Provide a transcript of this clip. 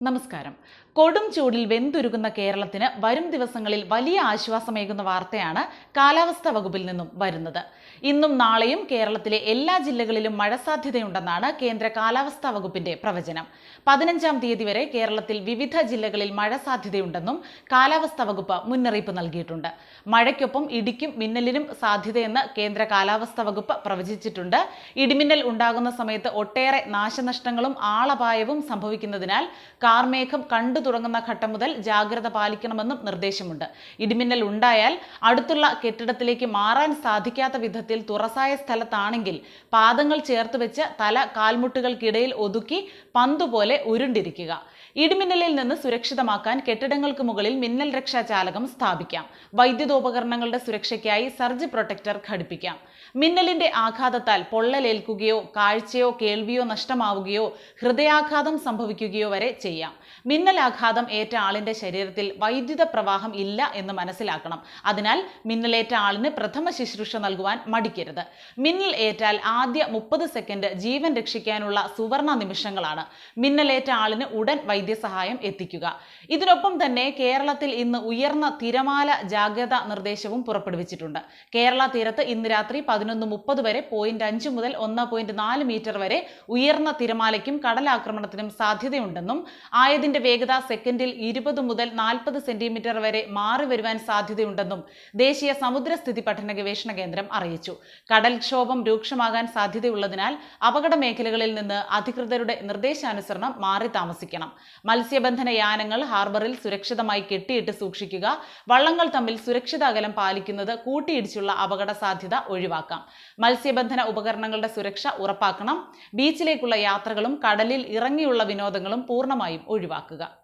നമസ്കാരം. കൊടും ചൂടിൽ വെന്തുരുകുന്ന കേരളത്തിന് വരും ദിവസങ്ങളിൽ വലിയ ആശ്വാസമേകുന്ന വാർത്തയാണ് കാലാവസ്ഥാ വകുപ്പിൽ നിന്നും വരുന്നത്. ഇന്നും നാളെയും കേരളത്തിലെ എല്ലാ ജില്ലകളിലും മഴ സാധ്യതയുണ്ടെന്നാണ് കേന്ദ്ര കാലാവസ്ഥാ വകുപ്പിന്റെ പ്രവചനം. പതിനഞ്ചാം തീയതി വരെ കേരളത്തിൽ വിവിധ ജില്ലകളിൽ മഴ സാധ്യതയുണ്ടെന്നും കാലാവസ്ഥാ വകുപ്പ് മുന്നറിയിപ്പ് നൽകിയിട്ടുണ്ട്. മഴയ്ക്കൊപ്പം ഇടിക്കും മിന്നലിനും സാധ്യതയെന്ന് കേന്ദ്ര കാലാവസ്ഥാ വകുപ്പ് പ്രവചിച്ചിട്ടുണ്ട്. ഇടിമിന്നൽ ഉണ്ടാകുന്ന സമയത്ത് ഒട്ടേറെ നാശനഷ്ടങ്ങളും ആളപായവും സംഭവിക്കുന്നതിനാൽ കാർമേഘം കണ്ടു തുടങ്ങുന്ന ഘട്ടം മുതൽ ജാഗ്രത പാലിക്കണമെന്നും നിർദ്ദേശമുണ്ട്. ഇടിമിന്നൽ ഉണ്ടായാൽ അടുത്തുള്ള കെട്ടിടത്തിലേക്ക് മാറാൻ സാധിക്കാത്ത വിധത്തിൽ തുറസായ സ്ഥലത്താണെങ്കിൽ പാദങ്ങൾ ചേർത്ത് വെച്ച് തല കാൽമുട്ടുകൾക്കിടയിൽ ഒതുക്കി പന്തുപോലെ ഉരുണ്ടിരിക്കുക. ഇടിമിന്നലിൽ നിന്ന് സുരക്ഷിതമാക്കാൻ കെട്ടിടങ്ങൾക്ക് മുകളിൽ മിന്നൽ രക്ഷാ ചാലകം സ്ഥാപിക്കാം. വൈദ്യുതോപകരണങ്ങളുടെ സുരക്ഷയ്ക്കായി സർജ് പ്രൊട്ടക്ടർ ഘടിപ്പിക്കാം. മിന്നലിന്റെ ആഘാതത്താൽ പൊള്ളലേൽക്കുകയോ കാഴ്ചയോ കേൾവിയോ നഷ്ടമാവുകയോ ഹൃദയാഘാതം സംഭവിക്കുകയോ വരെ ചെയ്യാം. മിന്നലാഘാതം ഏറ്റ ആളിന്റെ ശരീരത്തിൽ വൈദ്യുത പ്രവാഹം ഇല്ല എന്ന് മനസ്സിലാക്കണം. അതിനാൽ മിന്നലേറ്റ ആളിന് പ്രഥമ ശുശ്രൂഷ നൽകുവാൻ മടിക്കരുത്. മിന്നൽ ഏറ്റാൽ ആദ്യ മുപ്പത് സെക്കൻഡ് ജീവൻ രക്ഷിക്കാനുള്ള സുവർണ നിമിഷങ്ങളാണ്. മിന്നലേറ്റ ആളിന് ഉടൻ വൈദ്യസഹായം എത്തിക്കുക. ഇതിനൊപ്പം തന്നെ കേരളത്തിൽ ഇന്ന് ഉയർന്ന തിരമാല ജാഗ്രതാ നിർദ്ദേശവും പുറപ്പെടുവിച്ചിട്ടുണ്ട്. കേരള തീരത്ത് ഇന്ന് രാത്രി പതിനൊന്ന് മുപ്പത് വരെ പോയിന്റ് അഞ്ച് മുതൽ ഒന്ന് പോയിന്റ് നാല് മീറ്റർ വരെ ഉയർന്ന തിരമാലയ്ക്കും കടലാക്രമണത്തിനും സാധ്യതയുണ്ടെന്നും ആയതിന്റെ വേഗത സെക്കൻഡിൽ ഇരുപത് മുതൽ നാൽപ്പത് സെന്റിമീറ്റർ വരെ മാറി വരുവാൻ സാധ്യതയുണ്ടെന്നും ദേശീയ സമുദ്രസ്ഥിതി പഠന ഗവേഷണ കേന്ദ്രം അറിയിച്ചു. കടൽക്ഷോഭം രൂക്ഷമാകാൻ സാധ്യതയുള്ളതിനാൽ അപകട മേഖലകളിൽ നിന്ന് അധികൃതരുടെ നിർദ്ദേശാനുസരണം മാറി താമസിക്കണം. മത്സ്യബന്ധന യാനങ്ങൾ ഹാർബറിൽ സുരക്ഷിതമായി കെട്ടിയിട്ട് സൂക്ഷിക്കുക വള്ളങ്ങൾ തമ്മിൽ സുരക്ഷിത അകലം പാലിക്കുന്നത് കൂട്ടിയിടിച്ചുള്ള അപകട സാധ്യത ഒഴിവാക്കാം. മത്സ്യബന്ധന ഉപകരണങ്ങളുടെ സുരക്ഷ ഉറപ്പാക്കണം. ബീച്ചിലേക്കുള്ള യാത്രകളും കടലിൽ ഇറങ്ങിയുള്ള വിനോദങ്ങളും പൂർണമായും ഒഴിവാക്കുക